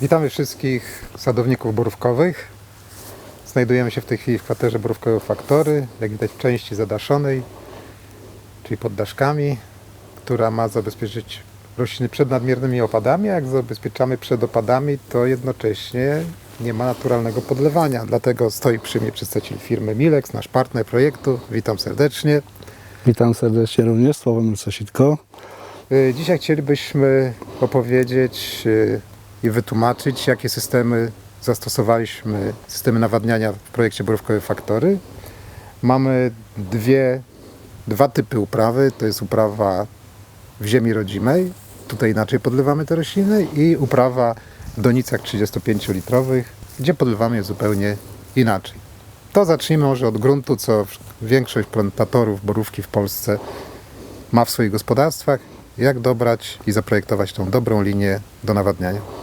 Witamy wszystkich sadowników borówkowych. Znajdujemy się w tej chwili w kwaterze borówkowej Faktory, jak widać w części zadaszonej, czyli pod daszkami, która ma zabezpieczyć rośliny przed nadmiernymi opadami. a Jak zabezpieczamy przed opadami, to jednocześnie nie ma naturalnego podlewania. Dlatego stoi przy mnie przedstawiciel firmy Milex, nasz partner projektu. Witam serdecznie. Witam serdecznie również, Sławomir Sositko. Y, Dzisiaj chcielibyśmy opowiedzieć y, i wytłumaczyć, jakie systemy zastosowaliśmy, systemy nawadniania w projekcie Borówkowej Faktory. Mamy dwie, dwa typy uprawy. To jest uprawa w ziemi rodzimej. Tutaj inaczej podlewamy te rośliny i uprawa w donicach 35-litrowych, gdzie podlewamy je zupełnie inaczej. To zacznijmy może od gruntu, co większość plantatorów borówki w Polsce ma w swoich gospodarstwach, jak dobrać i zaprojektować tą dobrą linię do nawadniania.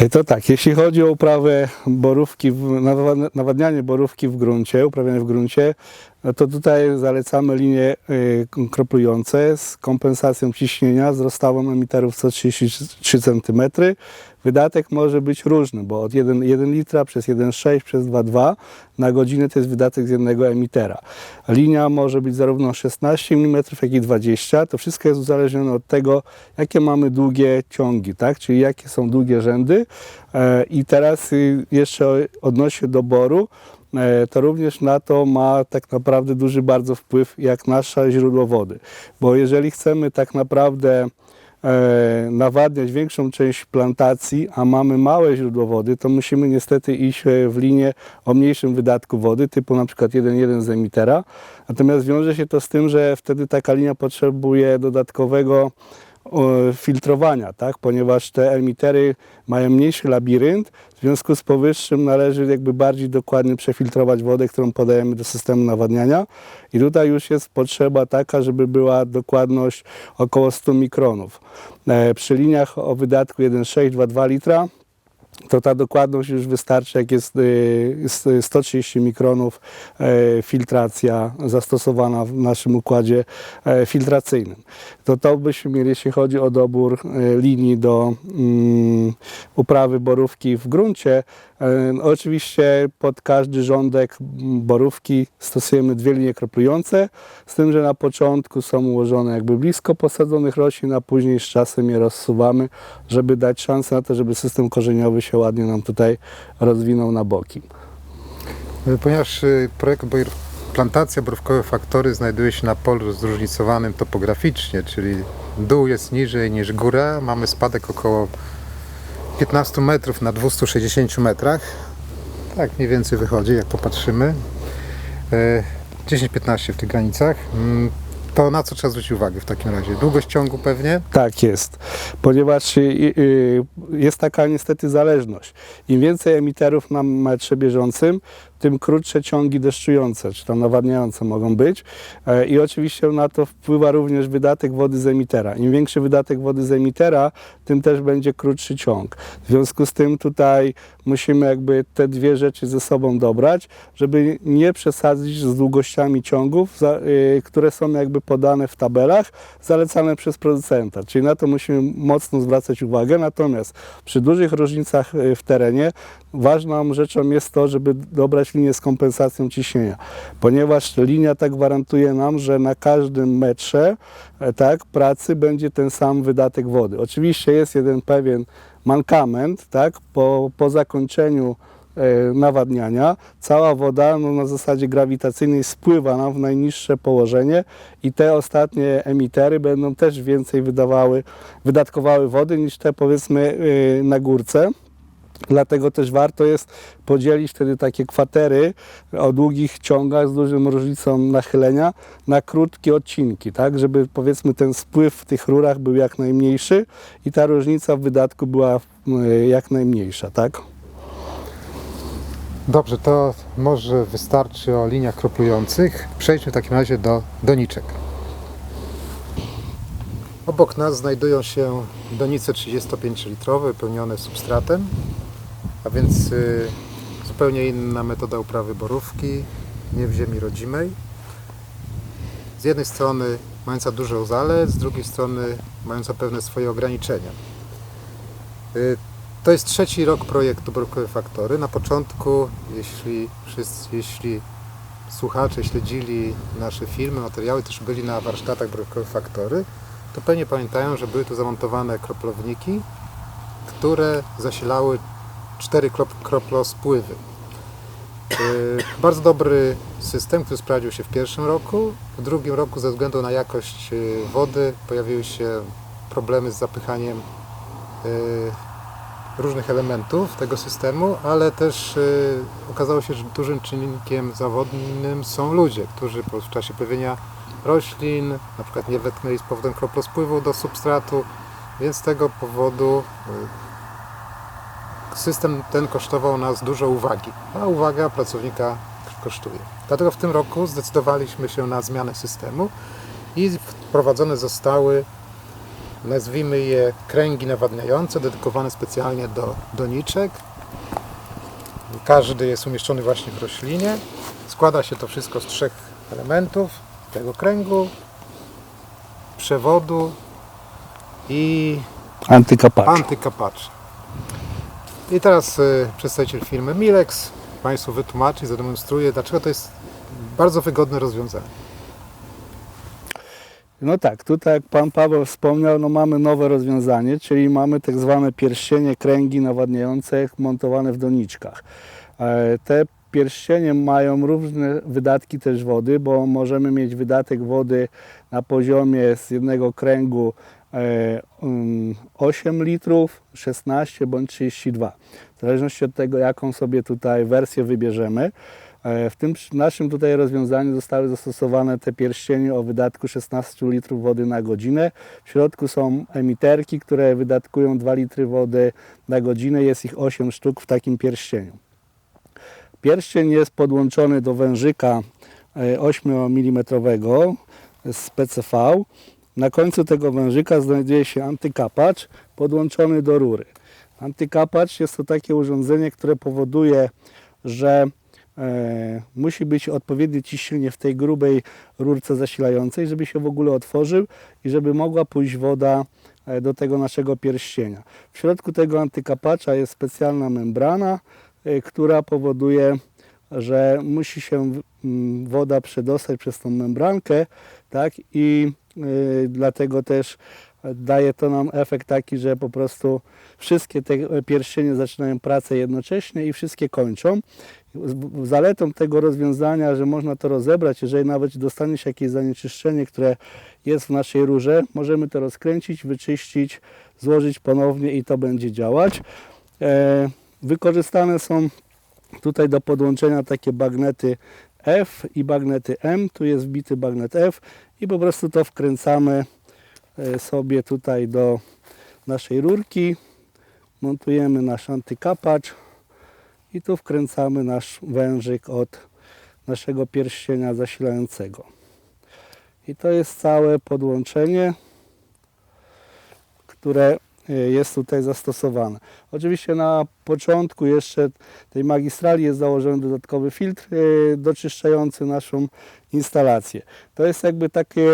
E, To tak, jeśli chodzi o uprawę borówki, nawadnianie borówki w gruncie, uprawianie w gruncie, no to tutaj zalecamy linie y, kroplujące z kompensacją ciśnienia, z rozstawą emiterów co 33 cm. Wydatek może być różny, bo od 1, 1 litra przez 1,6 przez 2,2 na godzinę to jest wydatek z jednego emitera. Linia może być zarówno 16 mm, jak i 20. To wszystko jest uzależnione od tego, jakie mamy długie ciągi, tak? czyli jakie są długie rzędy. E, I teraz y, jeszcze odnośnie do boru, e, to również na to ma tak naprawdę duży bardzo wpływ jak nasze źródło wody. Bo jeżeli chcemy tak naprawdę e, nawadniać większą część plantacji, a mamy małe źródło wody, to musimy niestety iść w linię o mniejszym wydatku wody, typu na przykład 1,1 z emitera. Natomiast wiąże się to z tym, że wtedy taka linia potrzebuje dodatkowego filtrowania, tak? ponieważ te emitery mają mniejszy labirynt, w związku z powyższym należy jakby bardziej dokładnie przefiltrować wodę, którą podajemy do systemu nawadniania i tutaj już jest potrzeba taka, żeby była dokładność około 100 mikronów. E, przy liniach o wydatku 1,6-2,2 litra to ta dokładność już wystarczy, jak jest y, s- 130 mikronów e, filtracja zastosowana w naszym układzie e, filtracyjnym. To to byśmy mieli, jeśli chodzi o dobór e, linii do mm, uprawy borówki w gruncie. E, Oczywiście pod każdy rządek borówki stosujemy dwie linie kroplujące, z tym, że na początku są ułożone jakby blisko posadzonych roślin, a później z czasem je rozsuwamy, żeby dać szansę na to, żeby system korzeniowy się ładnie nam tutaj rozwinął na boki. Y, Ponieważ y, projekt plantacja borówkowej Faktory znajduje się na polu zróżnicowanym topograficznie, czyli dół jest niżej niż góra, mamy spadek około 15 metrów na 260 metrach. Tak mniej więcej wychodzi, jak popatrzymy. E, 10-15 w tych granicach. Mm, To na co trzeba zwrócić uwagę w takim razie? Długość ciągu pewnie? Tak jest, ponieważ y, y, jest taka niestety zależność. Im więcej emiterów na metrze bieżącym, tym krótsze ciągi deszczujące, czy tam nawadniające mogą być. E, I oczywiście na to wpływa również wydatek wody z emitera. Im większy wydatek wody z emitera, tym też będzie krótszy ciąg. W związku z tym tutaj musimy jakby te dwie rzeczy ze sobą dobrać, żeby nie przesadzić z długościami ciągów, y, które są jakby podane w tabelach, zalecane przez producenta. Czyli na to musimy mocno zwracać uwagę. Natomiast przy dużych różnicach y, w terenie ważną rzeczą jest to, żeby dobrać linię z kompensacją ciśnienia, ponieważ linia ta gwarantuje nam, że na każdym metrze e, tak, pracy będzie ten sam wydatek wody. Oczywiście jest jeden pewien mankament, tak, po, po zakończeniu e, nawadniania, cała woda no, na zasadzie grawitacyjnej spływa nam w najniższe położenie i te ostatnie emitery będą też więcej wydawały, wydatkowały wody niż te powiedzmy e, na górce. Dlatego też warto jest podzielić wtedy takie kwatery o długich ciągach z dużą różnicą nachylenia na krótkie odcinki, tak, żeby powiedzmy ten spływ w tych rurach był jak najmniejszy i ta różnica w wydatku była y, jak najmniejsza, tak? Dobrze, to może wystarczy o liniach kroplujących. Przejdźmy w takim razie do doniczek. Obok nas znajdują się donice 35-litrowe pełnione substratem, a więc y, zupełnie inna metoda uprawy borówki, nie w ziemi rodzimej. Z jednej strony mająca dużo zalet, z drugiej strony mająca pewne swoje ograniczenia. Y, To jest trzeci rok projektu Borkowe Faktory. Na początku, jeśli, wszyscy, jeśli słuchacze śledzili nasze filmy, materiały, też byli na warsztatach Borkowe Faktory, to pewnie pamiętają, że były tu zamontowane kroplowniki, które zasilały cztery krop- kroplospływy. Yy, Bardzo dobry system, który sprawdził się w pierwszym roku. W drugim roku ze względu na jakość yy, wody pojawiły się problemy z zapychaniem yy, różnych elementów tego systemu, ale też okazało się, że dużym czynnikiem zawodnym są ludzie, którzy w czasie pojawienia roślin na przykład nie wetknęli z powodem kroplospływu do substratu, więc z tego powodu system ten kosztował nas dużo uwagi, a uwaga pracownika kosztuje. Dlatego w tym roku zdecydowaliśmy się na zmianę systemu i wprowadzone zostały nazwijmy je kręgi nawadniające, dedykowane specjalnie do doniczek. Każdy jest umieszczony właśnie w roślinie. Składa się to wszystko z trzech elementów: tego kręgu, przewodu i Antykapacz. antykapacza. I teraz y, przedstawiciel firmy Milex Państwu wytłumaczy zademonstruje, dlaczego to jest bardzo wygodne rozwiązanie. No tak, tutaj jak Pan Paweł wspomniał, no mamy nowe rozwiązanie, czyli mamy tak zwane pierścienie, kręgi nawadniające montowane w doniczkach. E, Te pierścienie mają różne wydatki też wody, bo możemy mieć wydatek wody na poziomie z jednego kręgu 8 litrów, 16 bądź 32. W zależności od tego, jaką sobie tutaj wersję wybierzemy. E, W tym naszym tutaj rozwiązaniu zostały zastosowane te pierścienie o wydatku 16 litrów wody na godzinę. W środku są emiterki, które wydatkują 2 litry wody na godzinę. Jest ich 8 sztuk w takim pierścieniu. Pierścień jest podłączony do wężyka e, 8 mm z PCV. Na końcu tego wężyka znajduje się antykapacz podłączony do rury. Antykapacz jest to takie urządzenie, które powoduje, że e, musi być odpowiednie ciśnienie w tej grubej rurce zasilającej, żeby się w ogóle otworzył i żeby mogła pójść woda e, do tego naszego pierścienia. W środku tego antykapacza jest specjalna membrana, e, która powoduje, że musi się woda przedostać przez tą membrankę, tak, i dlatego też daje to nam efekt taki, że po prostu wszystkie te pierścienie zaczynają pracę jednocześnie i wszystkie kończą. Zaletą tego rozwiązania, że można to rozebrać, jeżeli nawet dostanie się jakieś zanieczyszczenie, które jest w naszej rurze, możemy to rozkręcić, wyczyścić, złożyć ponownie i to będzie działać. E, Wykorzystane są tutaj do podłączenia takie bagnety F i bagnety M. Tu jest wbity bagnet F i po prostu to wkręcamy e, sobie tutaj do naszej rurki. Montujemy nasz antykapacz i tu wkręcamy nasz wężyk od naszego pierścienia zasilającego. I to jest całe podłączenie, które jest tutaj zastosowane. Oczywiście na początku jeszcze tej magistrali jest założony dodatkowy filtr e, doczyszczający naszą instalację. To jest jakby takie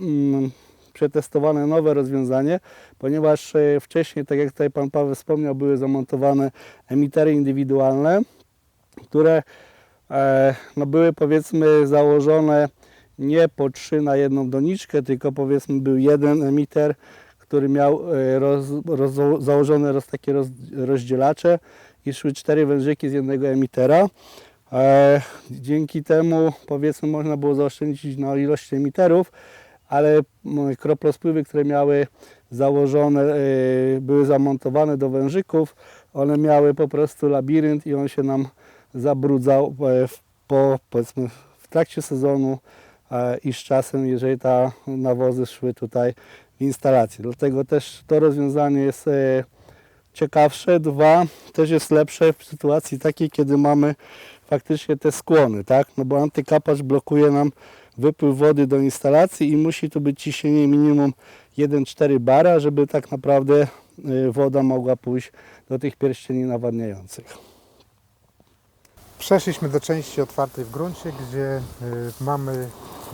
mm, przetestowane nowe rozwiązanie, ponieważ e, wcześniej, tak jak tutaj Pan Paweł wspomniał, były zamontowane emitery indywidualne, które e, no, były powiedzmy założone nie po trzy na jedną doniczkę, tylko powiedzmy był jeden emiter, który miał e, roz, roz, założone roz, takie roz, rozdzielacze i szły cztery wężyki z jednego emitera. E, dzięki temu powiedzmy można było zaoszczędzić na ilości emiterów, ale kroplospływy, które miały założone, e, były zamontowane do wężyków, one miały po prostu labirynt i on się nam zabrudzał e, w, po, powiedzmy, w trakcie sezonu e, i z czasem, jeżeli ta nawozy szły tutaj w instalacji. Dlatego też to rozwiązanie jest e, ciekawsze. Dwa, też jest lepsze w sytuacji takiej, kiedy mamy faktycznie te skłony, tak? No bo antykapacz blokuje nam wypływ wody do instalacji i musi tu być ciśnienie minimum 1,4 bara, żeby tak naprawdę e, woda mogła pójść do tych pierścieni nawadniających. Przeszliśmy do części otwartej w gruncie, gdzie y, mamy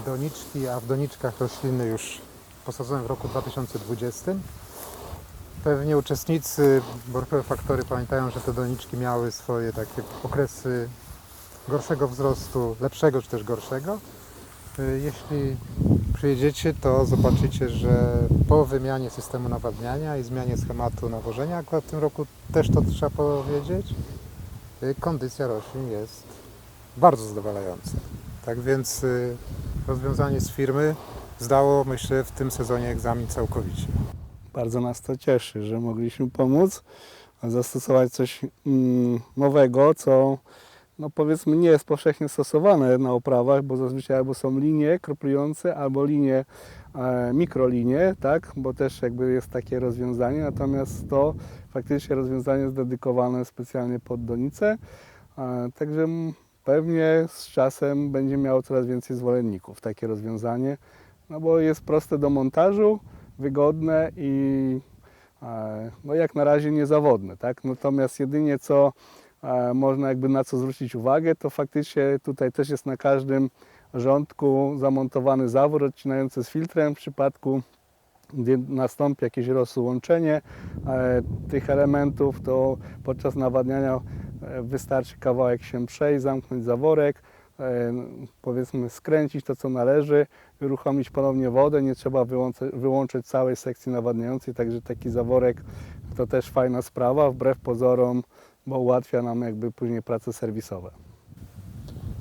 doniczki, a w doniczkach rośliny już posadzone w roku 2020. Pewnie uczestnicy Borkowe Faktory pamiętają, że te doniczki miały swoje takie okresy gorszego wzrostu, lepszego czy też gorszego. Y, Jeśli przyjedziecie, to zobaczycie, że po wymianie systemu nawadniania i zmianie schematu nawożenia, akurat w tym roku też to trzeba powiedzieć, y, kondycja roślin jest bardzo zadowalająca. Tak więc y, rozwiązanie z firmy zdało, myślę, w tym sezonie egzamin całkowicie. Bardzo nas to cieszy, że mogliśmy pomóc, zastosować coś mm, nowego, co no powiedzmy nie jest powszechnie stosowane na oprawach, bo zazwyczaj albo są linie kroplujące, albo linie, e, mikrolinie, tak, bo też jakby jest takie rozwiązanie, natomiast to faktycznie rozwiązanie jest dedykowane specjalnie pod donicę, e, także pewnie z czasem będzie miało coraz więcej zwolenników takie rozwiązanie, no bo jest proste do montażu, wygodne i e, no jak na razie niezawodne, tak? Natomiast jedynie co e, można jakby na co zwrócić uwagę, to faktycznie tutaj też jest na każdym rządku zamontowany zawór odcinający z filtrem w przypadku gdy nastąpi jakieś rozłączenie e, tych elementów, to podczas nawadniania wystarczy kawałek się przejść, zamknąć zaworek, powiedzmy skręcić to co należy, uruchomić ponownie wodę, nie trzeba wyłączyć całej sekcji nawadniającej, także taki zaworek to też fajna sprawa, wbrew pozorom, bo ułatwia nam jakby później prace serwisowe.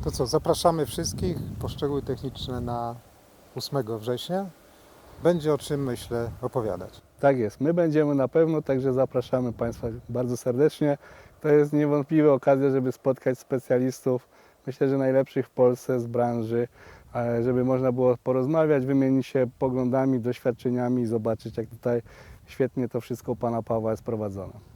To co, zapraszamy wszystkich po szczegóły techniczne na 8 września. Będzie o czym, myślę, opowiadać. Tak jest, my będziemy na pewno, także zapraszamy Państwa bardzo serdecznie. To jest niewątpliwie okazja, żeby spotkać specjalistów, myślę, że najlepszych w Polsce z branży, e, żeby można było porozmawiać, wymienić się poglądami, doświadczeniami i zobaczyć, jak tutaj świetnie to wszystko u Pana Pawła jest prowadzone.